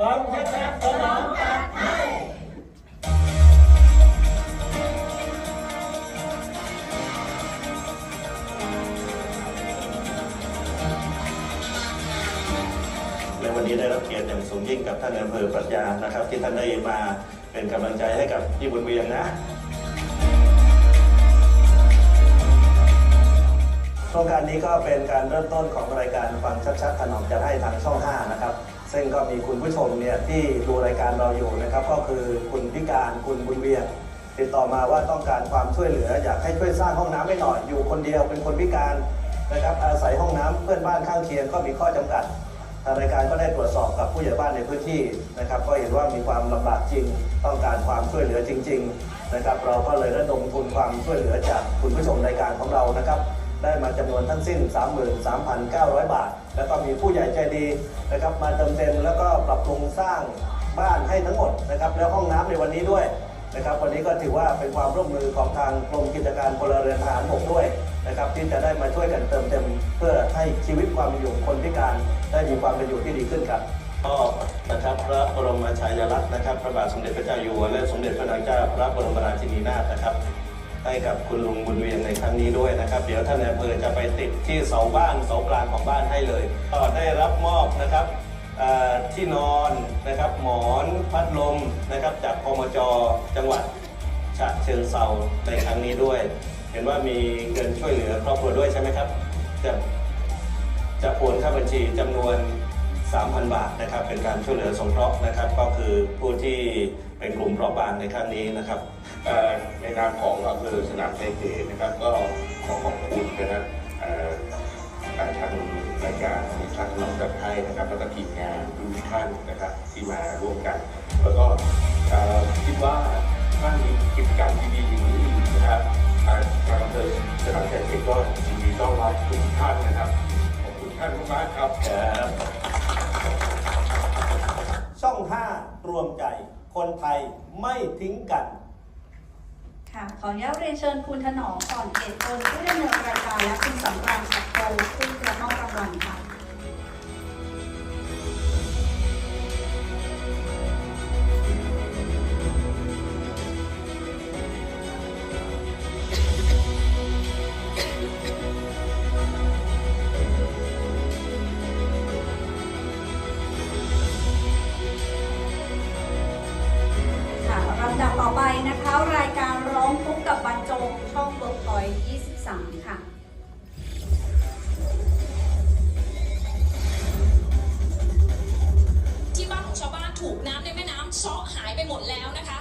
ฟังชัดๆสนองจัดให้ในวันนี้ได้รับเกียรติอย่างสูงยิ่งกับท่านอำเภอปรัชญานะครับ ที่ท่านได้มาเป็นกำลังใจให้กับพี่บุญเวียงนะโครงการนี้ก็เป็นการเริ่มต้นของรายการฟังชัดๆถนอมจะให้ทางช่อง 5 นะครับ ซึ่งก็มีคุณผู้ชมเนี่ยที่ดูรายการเราอยู่นะครับ ก็คือคุณพิการคุณบุญเวียงติดต่อมาว่าต้องการความช่วยเหลือ อยากให้ช่วยสร้างห้องน้ำให้หน่อยอยู่คนเดียวเป็นคนพิการนะครับอาศัยห้องน้ำเพื่อนบ้านข้างเคียงก็มีข้อจำกัดทางรายการก็ได้ตรวจสอบกับผู้ใหญ่บ้านในพื้นที่นะครับ ก็เห็นว่ามีความลำบากจริง ต้องการความช่วยเหลือจริง ๆ นะครับ เราก็เลยระดมทุนความช่วยเหลือจากคุณผู้ชมรายการของเรานะครับ ได้มาจำนวนทั้งสิ้น 33,900 บาท แล้วก็มีผู้ใหญ่ใจดีนะครับมาเติมเต็มแล้วก็ปรับปรุงสร้างบ้านให้ทั้งหมดนะครับแล้วห้องน้ำในวันนี้ด้วยนะครับวันนี้ก็ถือว่าเป็นความร่วมมือของทางกรมกิจการพลเรือนทหารบกด้วยนะครับที่จะได้มาช่วยกันเติมเต็ม เพื่อให้ชีวิตความเป็นอยู่คนพิการได้มีความเป็นอยู่ที่ดีขึ้นครับก็นะครับพระบรมฉายาลักษณ์นะครับพระบาทสมเด็จพระเจ้าอยู่หัวและสมเด็จพระนางเจ้าพระบรมราชินีนาถนะครับ ให้กับคุณลุงบุญเวียงในครั้งนี้ด้วยนะครับ เดี๋ยวท่านนายอำเภอจะไปติดที่เสาบ้านเสากลางของบ้านให้เลยก็ได้รับมอบนะครับที่นอนนะครับหมอนพัดลมนะครับจากพมจจังหวัดฉะเชิงเซาในครั้งนี้ด้วย เห็นว่ามีเงินช่วยเหลือครอบครัวด้วยใช่ไหมครับจะจะโอนเข้าบัญชีจำนวน 3,000 บาทนะครับเป็นการช่วยเหลือสงเคราะห์นะครับ ก็คือผู้ที่เป็นกลุ่มเปราะบางในครั้งนี้นะครับในนามของอำเภอสนามชัยเขตนะครับ ก็ขอขอบคุณนะครับทางรายการทางน้องจัดให้นะครับแล้วก็ทีมงานทุกท่านนะครับที่มาร่วมกัน แล้วก็คิดว่าถ้ามีกิจกรรมดีๆอย่างนี้นะครับทางอำเภอสนามชัยเขตก็ยินดีต้อนรับทุกท่านนะครับขอบคุณท่านมากๆครับ ช่อง 5 รวมใจ คนไทยไม่ทิ้งกัน ค่ะ ขออนุญาตเรียนเชิญคุณถนอมก่อนเกตคนผู้ดำเนินรายการและคุณสำราญสักโตผู้ ต่อไปนะคะ รายการร้องทุกกับบรรจงช่องเบิร์กพอย23 ค่ะที่บ้านของชาวบ้านถูกน้ำในแม่น้ำเซาะหายไปหมดแล้วนะคะ